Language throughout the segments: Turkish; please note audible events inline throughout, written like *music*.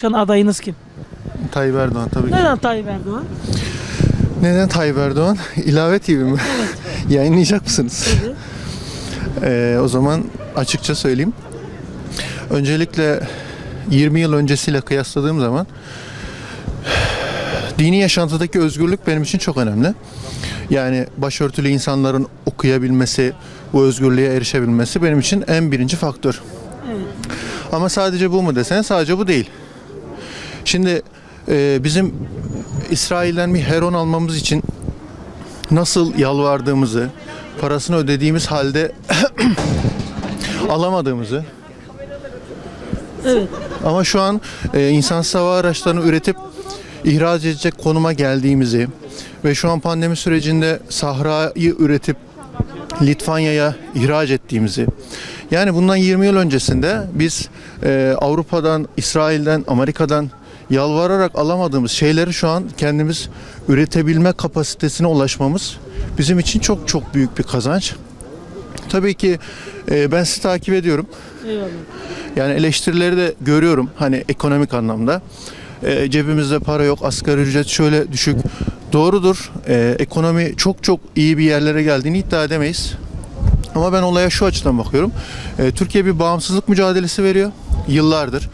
Cumhurbaşkanı adayınız kim? Tayyip Erdoğan tabii ki. Neden Tayyip Erdoğan? Neden Tayyip Erdoğan? İlave TV mi? *laughs* Yayınlayacak mısınız? Ee, o zaman açıkça söyleyeyim. Öncelikle 20 yıl öncesiyle kıyasladığım zaman dini yaşantıdaki özgürlük benim için çok önemli. Yani başörtülü insanların okuyabilmesi, bu özgürlüğe erişebilmesi benim için en birinci faktör. Evet. Ama sadece bu mu desene sadece bu değil. Şimdi e, bizim İsrail'den bir heron almamız için nasıl yalvardığımızı, parasını ödediğimiz halde *coughs* alamadığımızı Evet. ama şu an e, insansız hava araçlarını üretip ihraç edecek konuma geldiğimizi ve şu an pandemi sürecinde sahrayı üretip Litvanya'ya ihraç ettiğimizi yani bundan 20 yıl öncesinde biz e, Avrupa'dan, İsrail'den, Amerika'dan yalvararak alamadığımız şeyleri şu an kendimiz üretebilme kapasitesine ulaşmamız bizim için çok çok büyük bir kazanç. Tabii ki e, ben sizi takip ediyorum. Eyvallah. Yani eleştirileri de görüyorum hani ekonomik anlamda. E, cebimizde para yok, asgari ücret şöyle düşük. Doğrudur. E, ekonomi çok çok iyi bir yerlere geldiğini iddia edemeyiz. Ama ben olaya şu açıdan bakıyorum. E, Türkiye bir bağımsızlık mücadelesi veriyor yıllardır.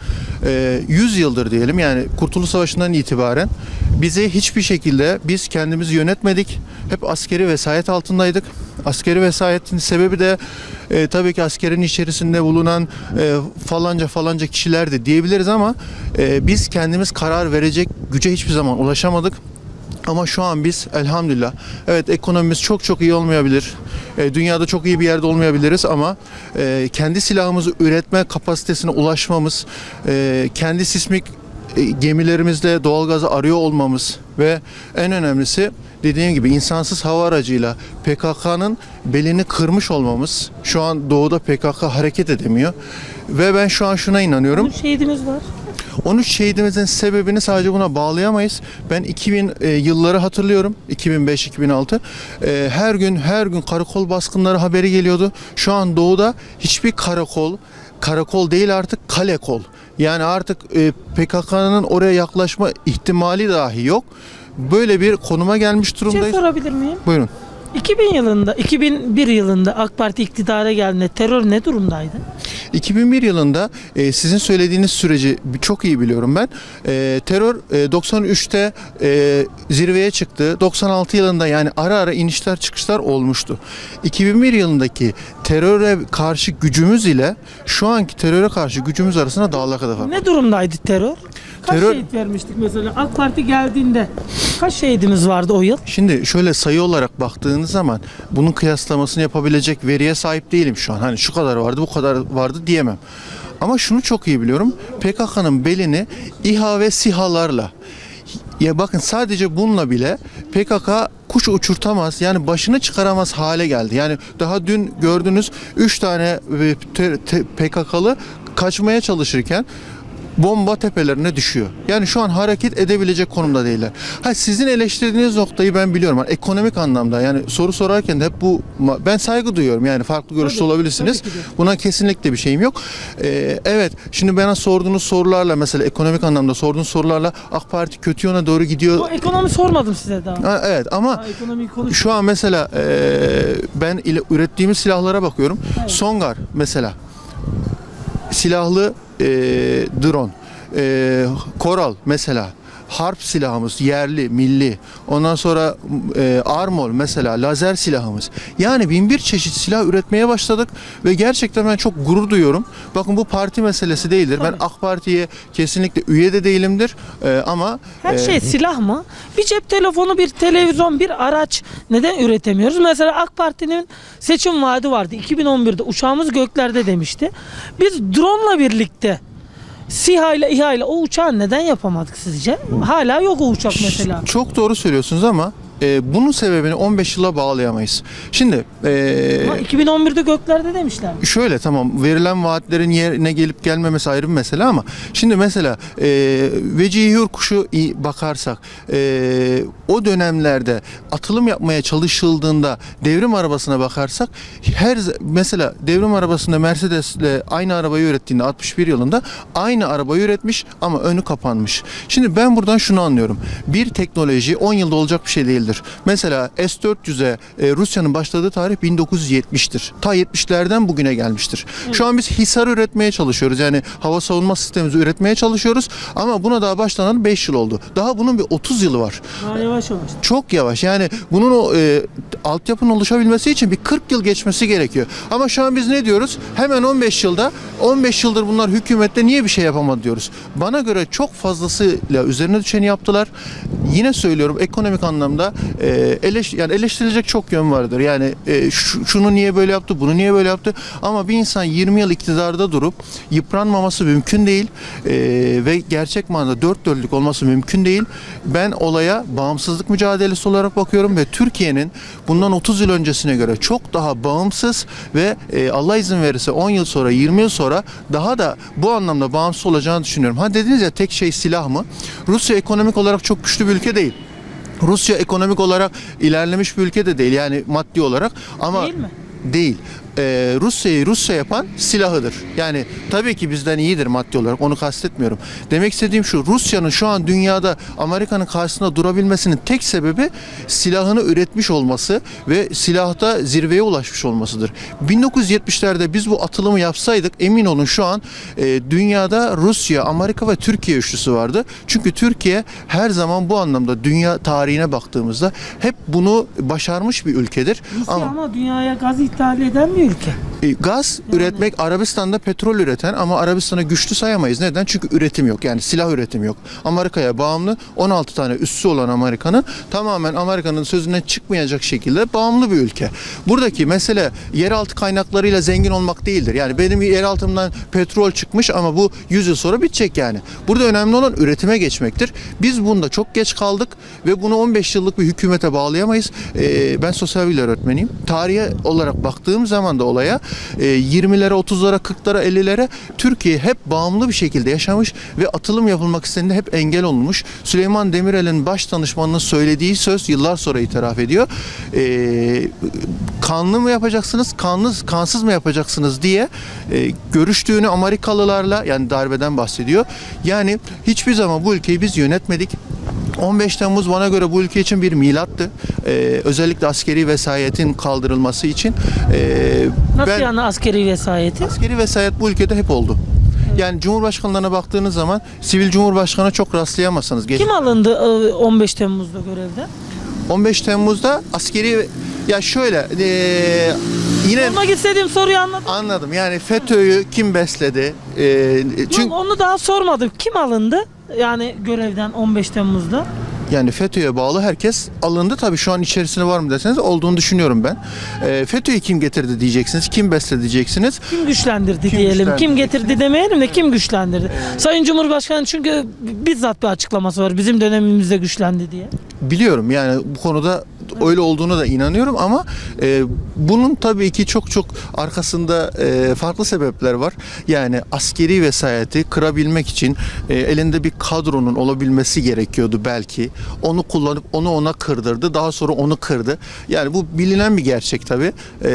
E, 100 yıldır diyelim yani Kurtuluş Savaşı'ndan itibaren bizi hiçbir şekilde biz kendimizi yönetmedik. Hep askeri vesayet altındaydık. Askeri vesayetin sebebi de e, tabii ki askerin içerisinde bulunan e, falanca falanca kişilerdi diyebiliriz ama e, biz kendimiz karar verecek güce hiçbir zaman ulaşamadık. Ama şu an biz elhamdülillah evet ekonomimiz çok çok iyi olmayabilir. E, dünyada çok iyi bir yerde olmayabiliriz ama e, kendi silahımızı üretme kapasitesine ulaşmamız, e, kendi sismik gemilerimizde doğalgazı arıyor olmamız ve en önemlisi dediğim gibi insansız hava aracıyla PKK'nın belini kırmış olmamız. Şu an doğuda PKK hareket edemiyor. Ve ben şu an şuna inanıyorum. Bir şehidimiz var. 13 şehidimizin sebebini sadece buna bağlayamayız. Ben 2000 e, yılları hatırlıyorum. 2005-2006. E, her gün her gün karakol baskınları haberi geliyordu. Şu an doğuda hiçbir karakol karakol değil artık kale kol. Yani artık e, PKK'nın oraya yaklaşma ihtimali dahi yok. Böyle bir konuma gelmiş Bir şey durumdayız. sorabilir miyim? Buyurun. 2000 yılında, 2001 yılında AK Parti iktidara geldiğinde terör ne durumdaydı? 2001 yılında e, sizin söylediğiniz süreci çok iyi biliyorum ben. E, terör e, 93'te e, zirveye çıktı. 96 yılında yani ara ara inişler çıkışlar olmuştu. 2001 yılındaki teröre karşı gücümüz ile şu anki teröre karşı gücümüz arasında dağlar kadar var. Ne durumdaydı terör? Kaç Terör- şehit vermiştik mesela? AK Parti geldiğinde kaç şehidimiz vardı o yıl? Şimdi şöyle sayı olarak baktığınız zaman bunun kıyaslamasını yapabilecek veriye sahip değilim şu an. Hani şu kadar vardı bu kadar vardı diyemem. Ama şunu çok iyi biliyorum. PKK'nın belini İHA ve SİHA'larla ya bakın sadece bununla bile PKK kuş uçurtamaz yani başını çıkaramaz hale geldi. Yani daha dün gördünüz 3 tane e, PKK'lı kaçmaya çalışırken bomba tepelerine düşüyor. Yani şu an hareket edebilecek konumda değiller. Ha sizin eleştirdiğiniz noktayı ben biliyorum. Yani ekonomik anlamda yani soru sorarken de hep bu ben saygı duyuyorum. Yani farklı görüşte Tabii, olabilirsiniz. tabii. Buna kesinlikle bir şeyim yok. Ee, evet şimdi bana sorduğunuz sorularla mesela ekonomik anlamda sorduğunuz sorularla AK Parti kötü yöne doğru gidiyor. O ekonomi sormadım size daha. Ha, evet ama Ha, şu an mesela eee, ben ile, ürettiğimiz silahlara bakıyorum. Evet. Songar mesela silahlı eee, drone, eee, koral mesela harp silahımız yerli, milli. Ondan sonra eee armor mesela lazer silahımız. Yani bin bir çeşit silah üretmeye başladık ve gerçekten ben çok gurur duyuyorum. Bakın bu parti meselesi değildir. Ben. AK Parti'ye kesinlikle üye de değilimdir. Eee, ama Her eee, şey silah mı? Bir cep telefonu, bir televizyon, bir araç neden üretemiyoruz? Mesela AK Parti'nin seçim vaadi vardı. 2011'de uçağımız göklerde demişti. Biz drone'la birlikte SİHA ile İHA ile o uçağı neden yapamadık sizce? Hala yok o uçak mesela. Çok doğru söylüyorsunuz ama e, bunun sebebini 15 yıla bağlayamayız. Şimdi e, Ama 2011'de göklerde demişler. şöyle tamam verilen vaatlerin yerine gelip gelmemesi ayrı bir mesele ama şimdi mesela e, Vecihi Hürkuş'u iyi bakarsak e, o dönemlerde atılım yapmaya çalışıldığında devrim arabasına bakarsak her z- mesela devrim arabasında Mercedes'le aynı arabayı ürettiğinde 61 yılında aynı arabayı üretmiş ama önü kapanmış. Şimdi ben buradan şunu anlıyorum. Bir teknoloji 10 yılda olacak bir şey değildir. Mesela S-400'e e, Rusya'nın başladığı tarih 1970'tir. Ta 70'lerden bugüne gelmiştir. Şu an biz Hisar üretmeye çalışıyoruz. Yani hava savunma sistemimizi üretmeye çalışıyoruz. Ama buna daha başlanan 5 yıl oldu. Daha bunun bir 30 yılı var. Daha yavaş yavaş. Çok yavaş. Yani bunun o e, altyapının oluşabilmesi için bir 40 yıl geçmesi gerekiyor. Ama şu an biz ne diyoruz? Hemen 15 yılda 15 yıldır bunlar hükümette niye bir şey yapamadı diyoruz. Bana göre çok fazlasıyla üzerine düşeni yaptılar. Yine söylüyorum ekonomik anlamda e, eleş, yani eleştirilecek çok yön vardır. Yani e, şu- şunu niye böyle yaptı, bunu niye böyle yaptı? Ama bir insan 20 yıl iktidarda durup yıpranmaması mümkün değil E, ve gerçek manada dört dörtlük olması mümkün değil. Ben olaya bağımsızlık mücadelesi olarak bakıyorum ve Türkiye'nin bundan 30 yıl öncesine göre çok daha bağımsız ve e, Allah izin verirse 10 yıl sonra 20 yıl sonra daha da bu anlamda bağımsız olacağını düşünüyorum. Ha dediniz ya tek şey silah mı? Rusya ekonomik olarak çok güçlü bir ülke değil. Rusya ekonomik olarak ilerlemiş bir ülke de değil yani maddi olarak ama Değil mi? değil. Ee, Rusya'yı Rusya yapan silahıdır. Yani tabii ki bizden iyidir maddi olarak onu kastetmiyorum. Demek istediğim şu Rusya'nın şu an dünyada Amerika'nın karşısında durabilmesinin tek sebebi silahını üretmiş olması ve silahta zirveye ulaşmış olmasıdır. 1970'lerde biz bu atılımı yapsaydık emin olun şu an e, dünyada Rusya, Amerika ve Türkiye üçlüsü vardı. Çünkü Türkiye her zaman bu anlamda dünya tarihine baktığımızda hep bunu başarmış bir ülkedir. Rusya Ama ama dünyaya gaz ithal eden bir ülke. e, Gaz üretmek Arabistan'da petrol üreten ama Arabistan'ı güçlü sayamayız. Neden? Çünkü üretim yok. Yani silah üretimi yok. Amerika'ya bağımlı 16 tane üssü olan Amerika'nın tamamen Amerika'nın sözüne çıkmayacak şekilde bağımlı bir ülke. Buradaki mesele yeraltı kaynaklarıyla zengin olmak değildir. Yani benim yeraltımdan petrol çıkmış ama bu 100 yıl sonra bitecek yani. Burada önemli olan üretime geçmektir. Biz bunda çok geç kaldık ve bunu 15 yıllık bir hükümete bağlayamayız. Ee, ben sosyal bilgiler öğretmeniyim. Tarihe olarak baktığım zaman da olaya e, 20'lere, 30'lara, 40'lara, 50'lere Türkiye hep bağımlı bir şekilde yaşamış ve atılım yapılmak istendiğinde hep engel olunmuş. Süleyman Demirel'in baş danışmanının söylediği söz yıllar sonra itiraf ediyor. Ee, kanlı mı yapacaksınız, kanlı, kansız mı yapacaksınız diye e, görüştüğünü Amerikalılarla yani darbeden bahsediyor. Yani hiçbir zaman bu ülkeyi biz yönetmedik. 15 Temmuz bana göre bu ülke için bir milattı. Ee, özellikle askeri vesayetin kaldırılması için. Ee, Nasıl ben- yani askeri vesayeti? Askeri vesayet bu ülkede hep oldu. Yani Cumhurbaşkanlarına baktığınız zaman sivil Cumhurbaşkanı çok rastlayamazsınız. Kim alındı e, 15 Temmuz'da görevden? 15 Temmuz'da askeri ya şöyle ee, yine Sormak istediğim soruyu anladın. anladım. Yani FETÖ'yü kim besledi? Ee, Çünkü... çünkü onu daha sormadım. Kim alındı? Yani görevden 15 Temmuz'da. Yani FETÖ'ye bağlı herkes alındı. Tabii şu an içerisinde var mı deseniz olduğunu düşünüyorum ben. Ee, FETÖ'yü kim getirdi diyeceksiniz. Kim besledi diyeceksiniz. Kim güçlendirdi Kim diyelim. güçlendirdi? Kim getirdi demeyelim de kim güçlendirdi? Sayın Cumhurbaşkanı çünkü bizzat bir açıklaması var. Bizim dönemimizde güçlendi diye. Biliyorum yani bu konuda öyle olduğunu da inanıyorum ama e, bunun tabii ki çok çok arkasında e, farklı sebepler var. Yani askeri vesayeti kırabilmek için e, elinde bir kadronun olabilmesi gerekiyordu belki. Onu kullanıp onu ona kırdırdı. Daha sonra onu kırdı. Yani bu bilinen bir gerçek tabii. E,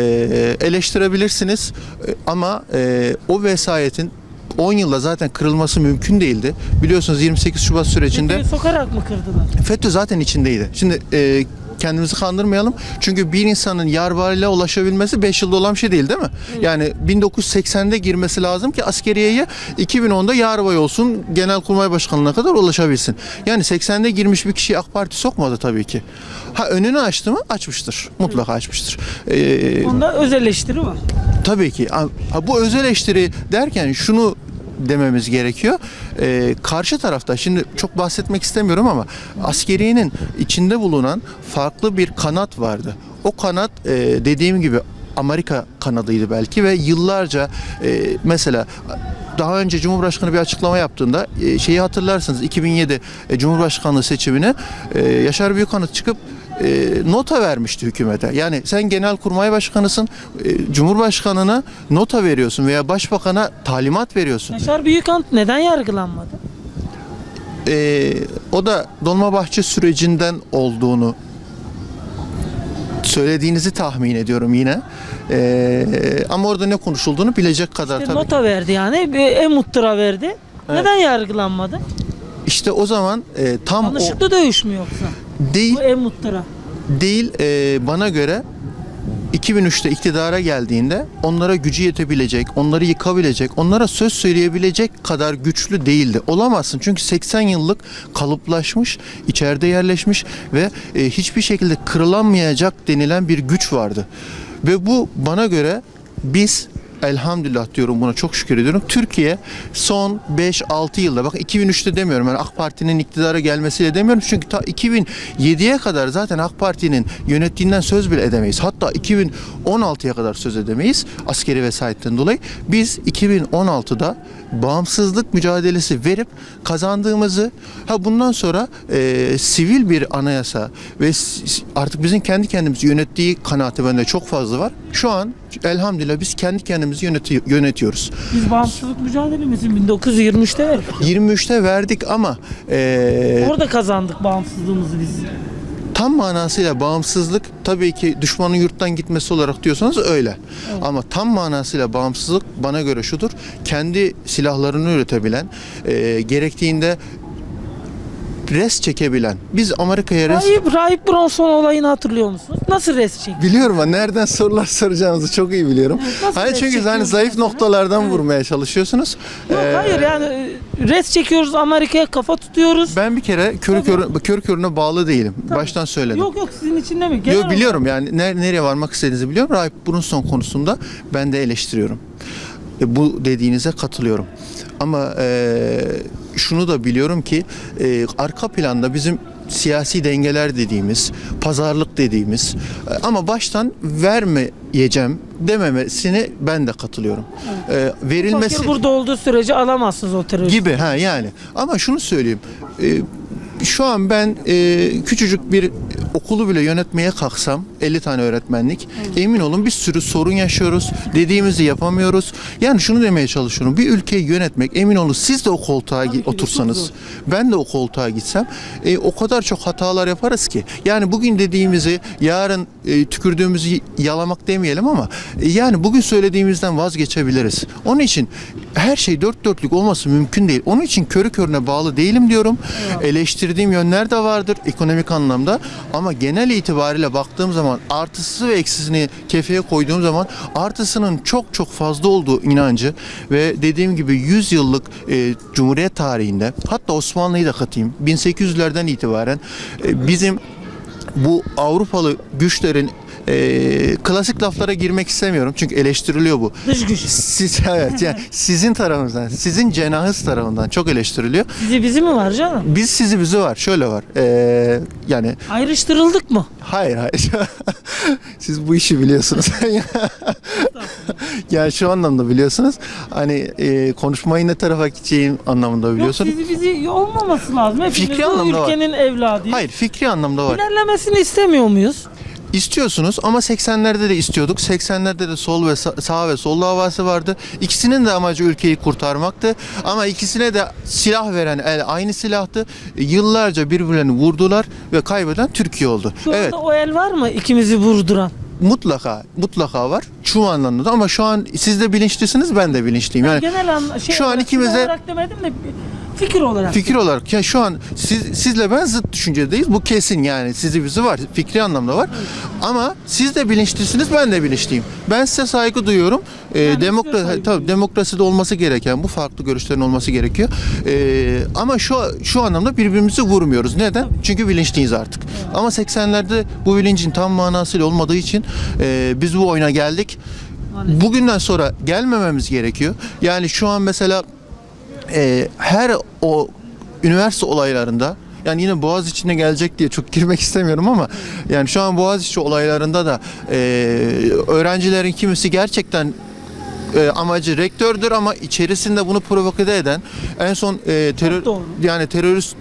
eleştirebilirsiniz E, ama e, o vesayetin 10 yılda zaten kırılması mümkün değildi. Biliyorsunuz 28 Şubat sürecinde FETÖ'yü sokarak mı kırdılar? FETÖ zaten içindeydi. Şimdi e, kendimizi kandırmayalım. Çünkü bir insanın yarbariyle ulaşabilmesi 5 yılda olan bir şey değil değil mi? Yani 1980'de girmesi lazım ki askeriyeye 2010'da yarbay olsun Genelkurmay Başkanlığı'na kadar ulaşabilsin. Yani 80'de girmiş bir kişiyi AK Parti sokmadı tabii ki. Ha önünü açtı mı? Açmıştır. Mutlaka açmıştır. E, Onda öz eleştiri var. Tabii ki. Ha, ha, bu öz eleştiri derken şunu dememiz gerekiyor. Ee, karşı tarafta şimdi çok bahsetmek istemiyorum ama askeriyenin içinde bulunan farklı bir kanat vardı. O kanat e, dediğim gibi Amerika kanadıydı belki ve yıllarca e, mesela daha önce Cumhurbaşkanı bir açıklama yaptığında e, şeyi hatırlarsınız 2007 e, Cumhurbaşkanlığı seçimine e, Yaşar Büyükanıt çıkıp e, nota vermişti hükümete. Yani sen genelkurmay başkanısın, e, cumhurbaşkanına nota veriyorsun veya başbakana talimat veriyorsun. Yaşar Büyükant neden yargılanmadı? E, o da Dolmabahçe sürecinden olduğunu söylediğinizi tahmin ediyorum yine. E, ama orada ne konuşulduğunu bilecek kadar İşte tabii. nota verdi yani. Bir Emuttura verdi. Neden yargılanmadı? İşte o zaman e, tam o Yanlışlıkla dövüş mü yoksa? Değil Bu Emuttura. değil e, bana göre 2003'te iktidara geldiğinde onlara gücü yetebilecek, onları yıkabilecek, onlara söz söyleyebilecek kadar güçlü değildi. Olamazsın çünkü 80 yıllık kalıplaşmış, içeride yerleşmiş ve e, hiçbir şekilde kırılamayacak denilen bir güç vardı. Ve bu bana göre biz elhamdülillah diyorum buna çok şükür ediyorum. Türkiye son 5-6 yılda bak 2003'te demiyorum yani AK Parti'nin iktidara gelmesiyle demiyorum çünkü ta 2007'ye kadar zaten AK Parti'nin yönettiğinden söz bile edemeyiz. Hatta 2016'ya kadar söz edemeyiz askeri vesayetten dolayı. Biz 2016'da bağımsızlık mücadelesi verip kazandığımızı ha bundan sonra e, sivil bir anayasa ve artık bizim kendi kendimizi yönettiği kanaati bende çok fazla var. Şu an elhamdülillah biz kendi kendimizi yöneti- yönetiyoruz. Biz bağımsızlık mücadelemizi 1923'te verdik. 23'te verdik ama e, Orada kazandık bağımsızlığımızı biz. tam manasıyla bağımsızlık tabii ki düşmanın yurttan gitmesi olarak diyorsanız öyle. Ama tam manasıyla bağımsızlık bana göre şudur. Kendi silahlarını üretebilen, e, gerektiğinde res çekebilen. Biz Amerika'ya res... Rahip, Rahip Bronson olayını hatırlıyor musunuz? Nasıl res çekti? Biliyorum ama nereden sorular soracağınızı çok iyi biliyorum. nasıl Hayır res çünkü hani zayıf noktalardan Evet. vurmaya çalışıyorsunuz. Yok Ee, hayır yani e, res çekiyoruz Amerika'ya kafa tutuyoruz. Ben bir kere körü körü, kör körüne bağlı değilim. Tabii. Baştan söyledim. Yok yok sizin için değil mi? Genel Yo, biliyorum yani ner- nereye varmak istediğinizi biliyorum. Rahip Brunson konusunda ben de eleştiriyorum. E, bu dediğinize katılıyorum. Ama e, şunu da biliyorum ki e, arka planda bizim siyasi dengeler dediğimiz, pazarlık dediğimiz e, ama baştan vermeyeceğim dememesini ben de katılıyorum. E, verilmesi Fakir burada olduğu sürece alamazsınız o terörist. gibi ha yani. Ama şunu söyleyeyim. E, şu an ben e, küçücük bir okulu bile yönetmeye kalksam 50 tane öğretmenlik emin olun bir sürü sorun yaşıyoruz. Dediğimizi yapamıyoruz. Yani şunu demeye çalışıyorum. Bir ülkeyi yönetmek emin olun siz de o koltuğa Tabii gi- ki de, çok otursanız ben de o koltuğa gitsem e, o kadar çok hatalar yaparız ki. Yani bugün dediğimizi yarın e, tükürdüğümüzü yalamak demeyelim ama e, yani bugün söylediğimizden vazgeçebiliriz. Onun için her şey dört dörtlük olması mümkün değil. Onun için körü körüne bağlı değilim diyorum. Eleştirdiğim yönler de vardır ekonomik anlamda. Ama genel itibariyle baktığım zaman artısı ve eksisini kefeye koyduğum zaman artısının çok çok fazla olduğu inancı ve dediğim gibi 100 yıllık e, Cumhuriyet tarihinde hatta Osmanlı'yı da katayım 1800'lerden itibaren e, bizim bu Avrupalı güçlerin e, klasik laflara girmek istemiyorum çünkü eleştiriliyor bu. Dış güç. Siz *laughs* evet yani sizin tarafınızdan, sizin cenahınız tarafından çok eleştiriliyor. Bizi bizi mi var canım? Biz sizi bizi var. Şöyle var. Ee, yani Ayrıştırıldık mı? hayır hayır. *laughs* Siz bu işi biliyorsunuz. *laughs* yani şu anlamda biliyorsunuz. Hani e, konuşmayı ne tarafa gideceğin anlamında Yok biliyorsunuz. bizi bizi olmaması lazım. Hepimiz Fikri bu anlamda var. ülkenin evladıyız. Hayır fikri anlamda var. İlerlemesini istemiyor muyuz? İstiyorsunuz ama 80'lerde de istiyorduk. 80'lerde de sol ve sa- sağ ve sol davası vardı. İkisinin de amacı ülkeyi kurtarmaktı. Ama ikisine de silah veren el aynı silahtı. Yıllarca birbirlerini vurdular ve kaybeden Türkiye oldu. Şu evet. anda o el var mı ikimizi vurduran? Mutlaka, mutlaka var. Şu anlamda ama şu an siz de bilinçlisiniz, ben de bilinçliyim. Yani Genel an, şey şu an olarak, ikimiz de- silah olarak demedim de fikir olarak. fikir olarak ya şu an siz sizle ben zıt düşüncedeyiz. Bu kesin yani. Sizi bizi var. Fikri anlamda var. Ama siz de bilinçlisiniz, ben de bilinçliyim. Ben size saygı duyuyorum. Ee, Ben de demokra saygı tabii demokraside olması gereken bu farklı görüşlerin olması gerekiyor. Ee, ama şu şu anlamda birbirimizi vurmuyoruz. Neden? Çünkü bilinçliyiz artık. Ama 80'lerde bu bilincin tam manasıyla olmadığı için e, biz bu oyuna geldik. Maalesef. Bugünden sonra gelmememiz gerekiyor. Yani şu an mesela e, her o üniversite olaylarında yani yine Boğaz içine gelecek diye çok *laughs* girmek istemiyorum ama yani şu an Boğaziçi olaylarında da e, öğrencilerin kimisi gerçekten e, amacı rektördür ama içerisinde bunu provoke eden en son e, terör yani terörist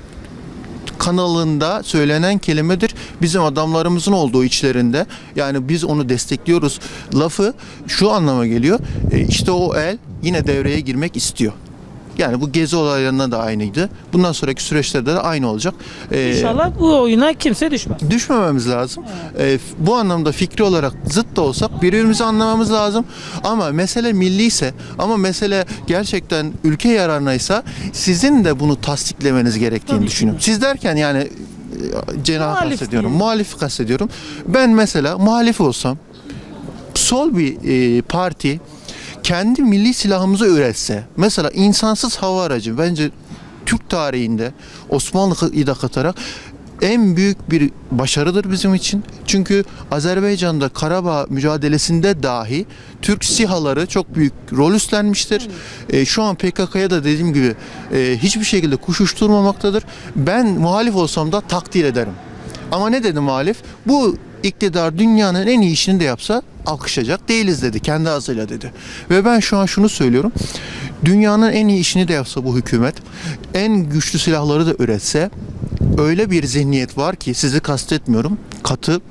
kanalında söylenen kelimedir. Bizim adamlarımızın olduğu içlerinde yani biz onu destekliyoruz lafı şu anlama geliyor. E, işte o el yine devreye girmek istiyor. Yani bu gezi olaylarında da aynıydı. Bundan sonraki süreçlerde de aynı olacak. E, İnşallah bu oyuna kimse düşmez. düşmememiz lazım. Ee, bu anlamda fikri olarak zıt da olsak birbirimizi anlamamız lazım. Ama mesele milli ise ama mesele gerçekten ülke yararınaysa sizin de bunu tasdiklemeniz gerektiğini Tabii düşünüyorum. Siz derken yani e, Muhalif kastediyorum. diyelim. Muhalif kastediyorum. Ben mesela muhalif olsam sol bir e, parti kendi milli silahımızı üretse mesela insansız hava aracı bence Türk tarihinde Osmanlı'yı da katarak en büyük bir başarıdır bizim için. Çünkü Azerbaycan'da Karabağ mücadelesinde dahi Türk SİHA'ları çok büyük rol üstlenmiştir. E, şu an PKK'ya da dediğim gibi e, hiçbir şekilde kuş uçturmamaktadır. Ben muhalif olsam da takdir ederim. Ama ne dedi muhalif? Bu iktidar dünyanın en iyi işini de yapsa alkışlayacak değiliz dedi. Kendi ağzıyla dedi. Ve ben şu an şunu söylüyorum. Dünyanın en iyi işini de yapsa bu hükümet, en güçlü silahları da üretse, öyle bir zihniyet var ki sizi kastetmiyorum. Katı,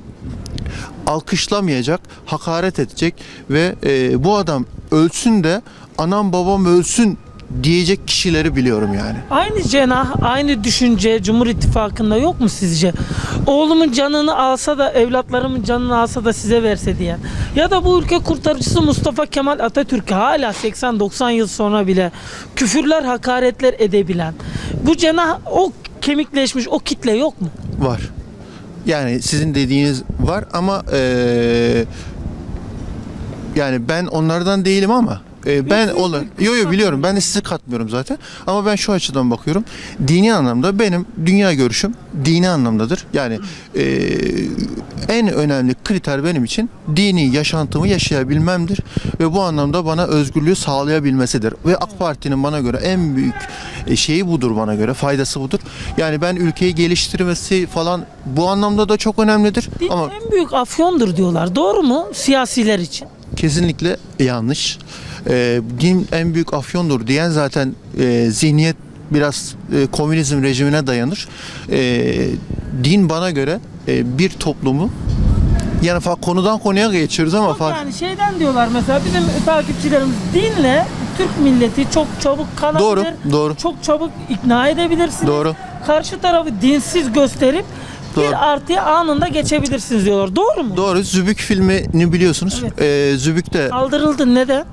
alkışlamayacak, hakaret edecek ve e, bu adam ölsün de anam babam ölsün diyecek kişileri biliyorum yani. Aynı cenah, aynı düşünce Cumhur İttifakı'nda yok mu sizce? Oğlumun canını alsa da evlatlarımın canını alsa da size verse diyen. Ya da bu ülke kurtarıcısı Mustafa Kemal Atatürk'ü hala 80-90 yıl sonra bile küfürler, hakaretler edebilen. Bu cenah o kemikleşmiş o kitle yok mu? Var. Yani sizin dediğiniz var ama eee, yani ben onlardan değilim ama e, ben onu yo yo biliyorum ben de sizi katmıyorum zaten ama ben şu açıdan bakıyorum dini anlamda benim dünya görüşüm dini anlamdadır yani eee, en önemli kriter benim için dini yaşantımı yaşayabilmemdir ve bu anlamda bana özgürlüğü sağlayabilmesidir ve AK Parti'nin bana göre en büyük e, şeyi budur bana göre faydası budur yani ben ülkeyi geliştirmesi falan bu anlamda da çok önemlidir Din ama en büyük afyondur diyorlar. Doğru mu? Siyasiler için. kesinlikle yanlış. Ee, din en büyük afyondur diyen zaten e, zihniyet biraz e, komünizm rejimine dayanır. Ee, din bana göre e, bir toplumu yani konudan konuya geçiyoruz ama Yok fark yani şeyden diyorlar mesela bizim takipçilerimiz dinle Türk milleti çok çabuk kanabilir. Doğru, doğru. Çok çabuk ikna edebilirsiniz. Doğru. Karşı tarafı dinsiz gösterip Doğru. bir artıya anında geçebilirsiniz diyorlar. Doğru mu? Doğru. Zübük filmini biliyorsunuz. Evet. Ee, Zübük'te Kaldırıldı neden?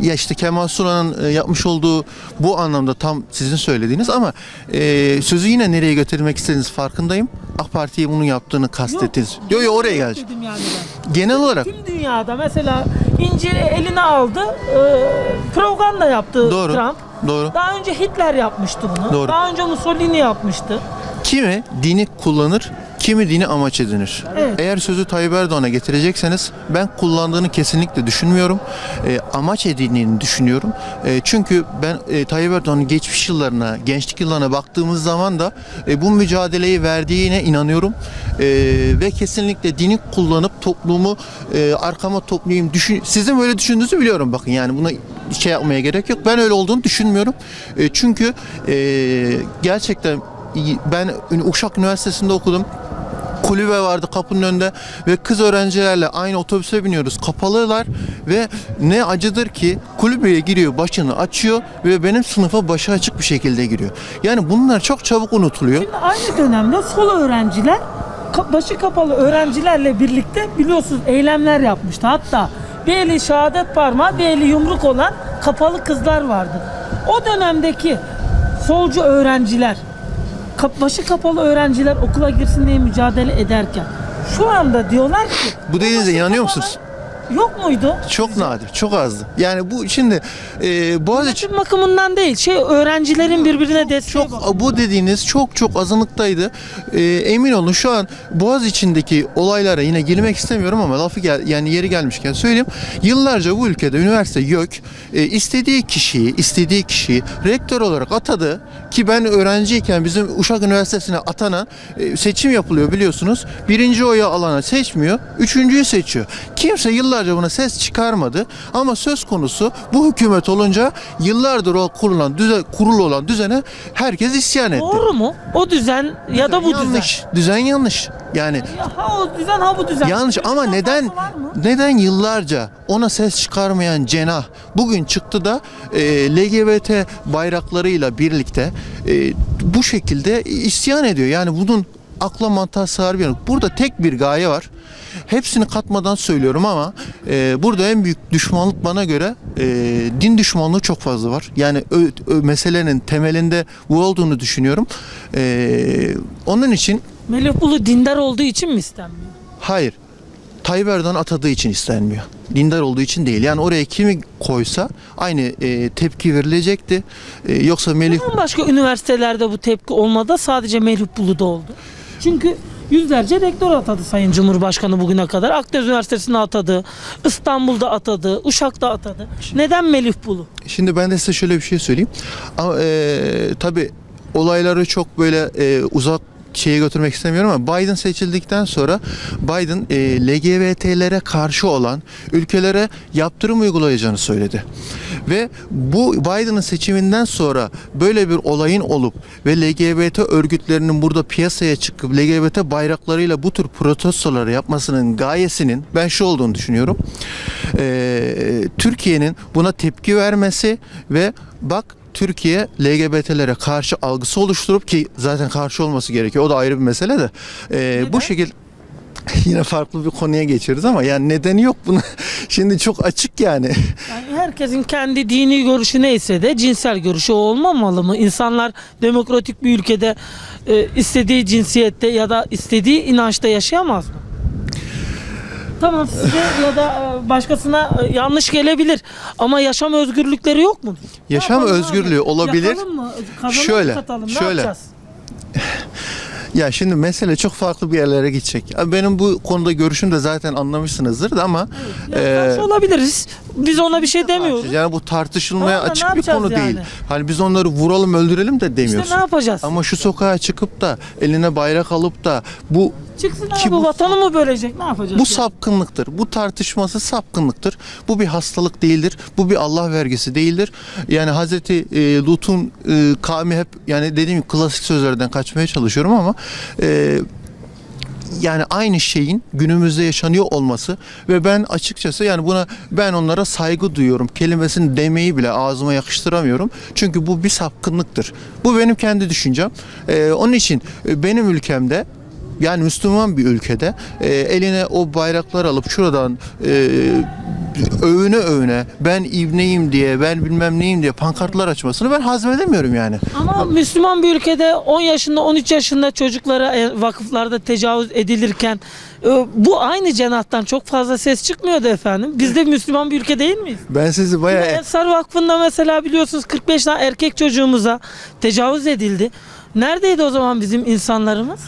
Ya işte Kemal Sunal'ın e, yapmış olduğu bu anlamda tam sizin söylediğiniz ama e, sözü yine nereye götürmek istediğiniz farkındayım. AK Parti'ye bunu yaptığını kastettiniz. Yo yo oraya geleceğim. Yani ben. Genel olarak Tüm dünyada mesela İncil'i eline aldı, e, propaganda yaptı Doğru. Trump. Doğru. Daha önce Hitler yapmıştı bunu. Doğru. Daha önce Mussolini yapmıştı. Kimi dini kullanır, kimi dini amaç edinir. Evet. Eğer sözü Tayyip Erdoğan'a getirecekseniz ben kullandığını kesinlikle düşünmüyorum. E, amaç edindiğini düşünüyorum. E, çünkü ben e, Tayyip Erdoğan'ın geçmiş yıllarına, gençlik yıllarına baktığımız zaman da e, bu mücadeleyi verdiğine inanıyorum. E, ve kesinlikle dini kullanıp toplumu e, arkama toplayayım. Düşün, sizin böyle düşündüğünüzü biliyorum bakın yani buna şey yapmaya gerek yok. Ben öyle olduğunu düşünmüyorum. E, çünkü e, gerçekten ben Uşak Üniversitesi'nde okudum. Kulübe vardı kapının önünde ve kız öğrencilerle aynı otobüse biniyoruz. Kapalılar ve ne acıdır ki kulübeye giriyor, başını açıyor ve benim sınıfa başı açık bir şekilde giriyor. Yani bunlar çok çabuk unutuluyor. Şimdi aynı dönemde sol öğrenciler başı kapalı öğrencilerle birlikte biliyorsunuz eylemler yapmıştı. Hatta bir eli şehadet parmağı bir eli yumruk olan kapalı kızlar vardı. O dönemdeki solcu öğrenciler başı kapalı öğrenciler okula girsin diye mücadele ederken şu anda diyorlar ki Bu dediğinize inanıyor musunuz? Yok muydu? Çok nadir, çok azdı. Yani bu şimdi e, Boğaziçi Yönetim bakımından değil, şey öğrencilerin birbirine desteği çok bakımından. bu dediğiniz çok çok azınlıktaydı. Ee, emin olun şu an Boğaz içindeki olaylara yine girmek istemiyorum ama lafı gel yani yeri gelmişken söyleyeyim. Yıllarca bu ülkede üniversite YÖK e, istediği kişiyi istediği kişiyi rektör olarak atadı ki ben öğrenciyken bizim Uşak Üniversitesi'ne atanan e, seçim yapılıyor biliyorsunuz. Birinci oyu alana seçmiyor, üçüncüyü seçiyor. Kimse yıllarca buna ses çıkarmadı ama söz konusu bu hükümet olunca yıllardır o kurulan düzen, kurulu olan düzene herkes isyan etti. Doğru mu? O düzen ya da bu yanlış. Düzen yanlış. Yani düzen. Ya ha o düzen ha bu düzen. yanlış ama neden neden yıllarca ona ses çıkarmayan cenah bugün çıktı da e, LGBT bayraklarıyla birlikte e, bu şekilde isyan ediyor. Yani bunun akla mantığa sığar bir yanı. Burada tek bir gaye var. Hepsini katmadan söylüyorum ama e, burada en büyük düşmanlık bana göre e, din düşmanlığı çok fazla var. Yani ö- ö- meselenin temelinde bu olduğunu düşünüyorum. E, onun için Melih Bulu dindar olduğu için mi istenmiyor? Hayır. Tayyip Erdoğan atadığı için istenmiyor. Dindar olduğu için değil. Yani oraya kimi koysa aynı e, tepki verilecekti. E, yoksa Melih Neden başka üniversitelerde bu tepki olmadı sadece Melih Bulu'da oldu? Çünkü yüzlerce rektör atadı Sayın Cumhurbaşkanı bugüne kadar. Akdeniz Üniversitesi'ne atadı, İstanbul'da atadı, Uşak'ta atadı. Neden Melih Bulu? Şimdi ben de size şöyle bir şey söyleyeyim. Ama e, tabii olayları çok böyle e, uzak şeye götürmek istemiyorum ama Biden seçildikten sonra Biden e, LGBT'lere karşı olan ülkelere yaptırım uygulayacağını söyledi. Ve bu Biden'ın seçiminden sonra böyle bir olayın olup ve LGBT örgütlerinin burada piyasaya çıkıp LGBT bayraklarıyla bu tür protestoları yapmasının gayesinin ben şu olduğunu düşünüyorum. Ee, Türkiye'nin buna tepki vermesi ve bak Türkiye LGBT'lere karşı algısı oluşturup ki zaten karşı olması gerekiyor. O da ayrı bir mesele de. Ee, bu şekilde *laughs* yine farklı bir konuya geçiyoruz ama yani nedeni yok bunu. *laughs* Şimdi çok açık yani. Yani herkesin kendi dini görüşü neyse de cinsel görüşü olmamalı mı? İnsanlar demokratik bir ülkede e, istediği cinsiyette ya da istediği inançta yaşayamaz mı? Tamam size ya da e, başkasına e, yanlış gelebilir ama yaşam özgürlükleri yok mu? Yaşam özgürlüğü abi? olabilir. Yakalım mı? Şöyle, satalım. Ne şöyle. yapacağız? *laughs* Ya şimdi mesele çok farklı bir yerlere gidecek. Benim bu konuda görüşüm de zaten anlamışsınızdır da ama eee, karşı olabiliriz. Biz ona bir şey demiyoruz. yani bu tartışılmaya ne açık bir konu yani? değil. Hani biz onları vuralım öldürelim de demiyoruz. İşte ne yapacağız? Ama şu sokağa çıkıp da eline bayrak alıp da bu Çıksın Ki abi bu- vatanı mı bölecek? Ne yapacağız? bu yani? sapkınlıktır. Bu tartışması sapkınlıktır. Bu bir hastalık değildir. Bu bir Allah vergisi değildir. Yani Hazreti e, Lut'un e, kavmi hep yani dediğim gibi klasik sözlerden kaçmaya çalışıyorum ama e, yani aynı şeyin günümüzde yaşanıyor olması ve ben açıkçası yani buna ben onlara saygı duyuyorum. Kelimesini demeyi bile ağzıma yakıştıramıyorum. Çünkü bu bir sapkınlıktır. Bu benim kendi düşüncem. Ee, onun için e, benim ülkemde yani Müslüman bir ülkede e, eline o bayraklar alıp şuradan e, övüne övüne ben ibneyim diye ben bilmem neyim diye pankartlar açmasını ben hazmedemiyorum yani. Ama Müslüman bir ülkede 10 yaşında 13 yaşında çocuklara e, vakıflarda tecavüz edilirken e, bu aynı cenahtan çok fazla ses çıkmıyordu efendim. Biz de Müslüman bir ülke değil miyiz? Ben sizi bayağı Ensar Vakfı'nda mesela biliyorsunuz 45 tane erkek çocuğumuza tecavüz edildi. Neredeydi o zaman bizim insanlarımız?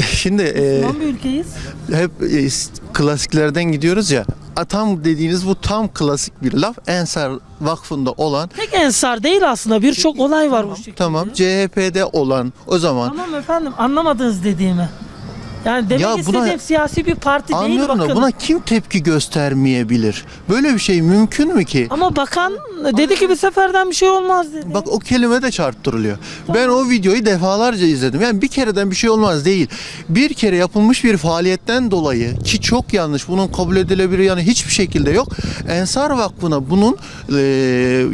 Şimdi e, Müslüman bir ülkeyiz. hep e, klasiklerden gidiyoruz ya. A, Tam dediğiniz bu tam klasik bir laf. Ensar Vakfı'nda olan Tek ensar değil aslında birçok olay var bu şekilde. tamam CHP'de olan o zaman Tamam efendim anlamadınız dediğimi. Yani demek Ya buna- istediğim siyasi bir parti değil anlıyorum bakın. da buna kim tepki göstermeyebilir? Böyle bir şey mümkün mü ki? Ama bakan dedi ki bir seferden bir şey olmaz dedi. Bak o kelime de çarptırılıyor. Ben o videoyu defalarca izledim. Yani bir kereden bir şey olmaz değil. Bir kere yapılmış bir faaliyetten dolayı ki çok yanlış bunun kabul edilebilir yani hiçbir şekilde yok. Ensar Vakfı'na bunun e,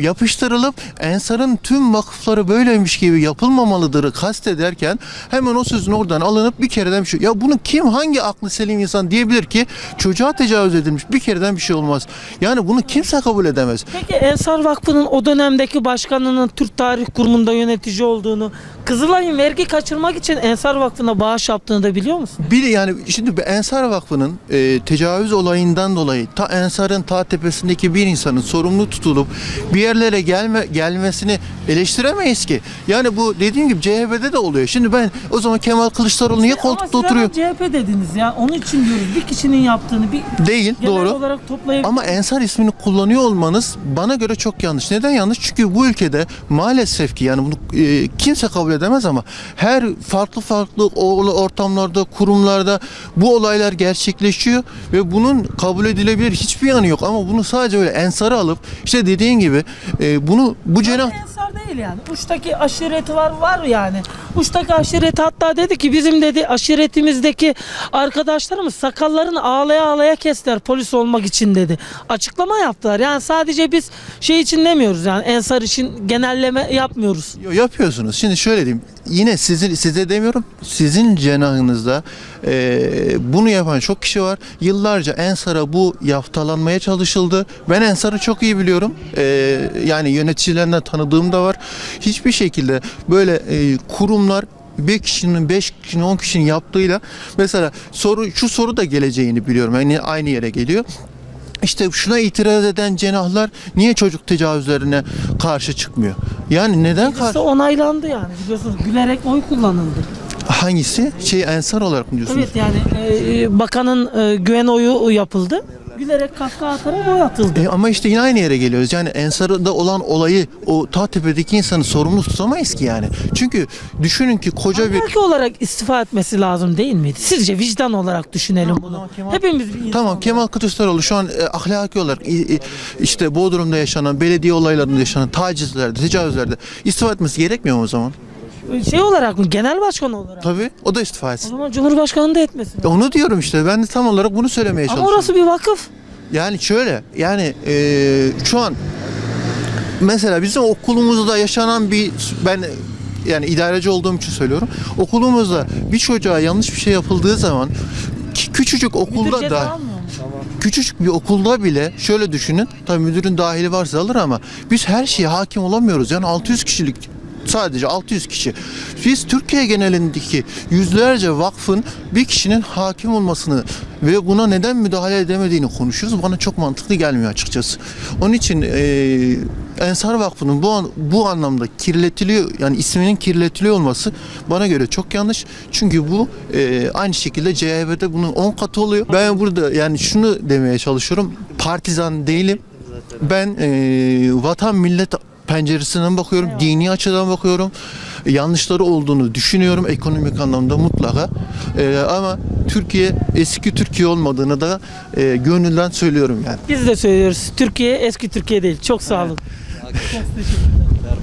yapıştırılıp Ensar'ın tüm vakıfları böyleymiş gibi yapılmamalıdır kastederken hemen o sözün oradan alınıp bir kereden bir şey. Ya bunu kim hangi aklı selim insan diyebilir ki çocuğa tecavüz edilmiş bir kereden bir şey olmaz. Yani bunu kimse kabul edemez. Peki Ensar Vakfı'nın o dönemdeki başkanının Türk Tarih Kurumu'nda yönetici olduğunu, Kızılay'ın vergi kaçırmak için Ensar Vakfı'na bağış yaptığını da biliyor musun? Bir yani şimdi Ensar Vakfı'nın e, tecavüz olayından dolayı ta Ensar'ın ta tepesindeki bir insanın sorumlu tutulup bir yerlere gelme gelmesini eleştiremeyiz ki. Yani bu dediğim gibi CHP'de de oluyor. Şimdi ben o zaman Kemal Kılıçdaroğlu niye koltukta oturuyor? CHP dediniz ya. Onun için diyoruz. Bir kişinin yaptığını bir Değil, genel doğru. olarak toplayıp Ama Ensar ismini kullanıyor olmanız bana göre çok yanlış. Neden yanlış? Çünkü bu ülkede maalesef ki yani bunu e, kimse kabul edemez ama her farklı farklı ortamlarda, kurumlarda bu olaylar gerçekleşiyor ve bunun kabul edilebilir hiçbir yanı yok ama bunu sadece öyle ensarı alıp işte dediğin gibi e, bunu bu cenah Ensar değil yani. Uçtaki aşireti var var yani. Uçtaki aşireti hatta dedi ki bizim dedi aşiretimizdeki arkadaşlarımız sakallarını ağlaya ağlaya kestiler polis olmak için dedi. Açıklama yaptılar. Yani sadece biz şey için demiyoruz yani ensar için genelleme yapmıyoruz. Yo, yapıyorsunuz. Şimdi şöyle diyeyim. Yine sizin size demiyorum. Sizin cenahınızda e, bunu yapan çok kişi var. Yıllarca Ensar'a bu yaftalanmaya çalışıldı. Ben Ensar'ı çok iyi biliyorum. E, yani yöneticilerinden tanıdığım da var. Hiçbir şekilde böyle e, kurumlar bir kişinin, beş kişinin, on kişinin yaptığıyla mesela soru şu soru da geleceğini biliyorum. Yani aynı yere geliyor. İşte şuna itiraz eden cenahlar niye çocuk tecavüzlerine karşı çıkmıyor? Yani neden karşı? onaylandı yani biliyorsunuz gülerek oy kullanıldı. Hangisi? Şey ensar olarak mı diyorsunuz? Evet yani e, bakanın e, güven oyu yapıldı. Gülerek kahkaha atarak oy atıldı. E, ama işte yine aynı yere geliyoruz. Yani Ensar'da olan olayı o ta tepedeki insanı sorumlu tutamayız ki yani. Çünkü düşünün ki koca bir... Ahlaki olarak istifa etmesi lazım değil miydi? Sizce vicdan olarak düşünelim bunu. Kemal- Hepimiz bir Tamam. Kemal Kılıçdaroğlu şu an e, ahlaki olarak i- i- işte Bodrum'da yaşanan, belediye olaylarında yaşanan tacizlerde, tecavüzlerde istifa etmesi gerekmiyor mu o zaman? Şey olarak mı? Genel başkan olarak. Tabii o da istifa O etsin. zaman Cumhurbaşkanı da etmesin. E, Onu diyorum işte ben de tam olarak bunu söylemeye Ama çalışıyorum. orası bir vakıf. Yani şöyle yani eee, şu an mesela bizim okulumuzda yaşanan bir ben yani idareci olduğum için söylüyorum. Okulumuzda bir çocuğa yanlış bir şey yapıldığı zaman ki- küçücük Müdür okulda ceza da almıyor mu? küçücük bir okulda bile şöyle düşünün. Tabii müdürün dahili varsa alır ama biz her şeye hakim olamıyoruz. Yani 600 kişilik sadece 600 kişi. Biz Türkiye genelindeki yüzlerce vakfın bir kişinin hakim olmasını ve buna neden müdahale edemediğini konuşuyoruz. Bana çok mantıklı gelmiyor açıkçası. Onun için eee Ensar Vakfı'nın bu bu anlamda kirletiliyor yani isminin kirletiliyor olması bana göre çok yanlış. Çünkü bu eee, aynı şekilde CHP'de bunun 10 katı oluyor. Ben burada yani şunu demeye çalışıyorum. Partizan değilim. Ben eee, vatan millet penceresinden bakıyorum, dini açıdan bakıyorum. Yanlışları olduğunu düşünüyorum ekonomik anlamda mutlaka. Eee, ama Türkiye eski Türkiye olmadığını da eee, gönülden söylüyorum yani. Biz de söylüyoruz. Türkiye eski Türkiye değil. Çok sağ olun. Çok teşekkürler.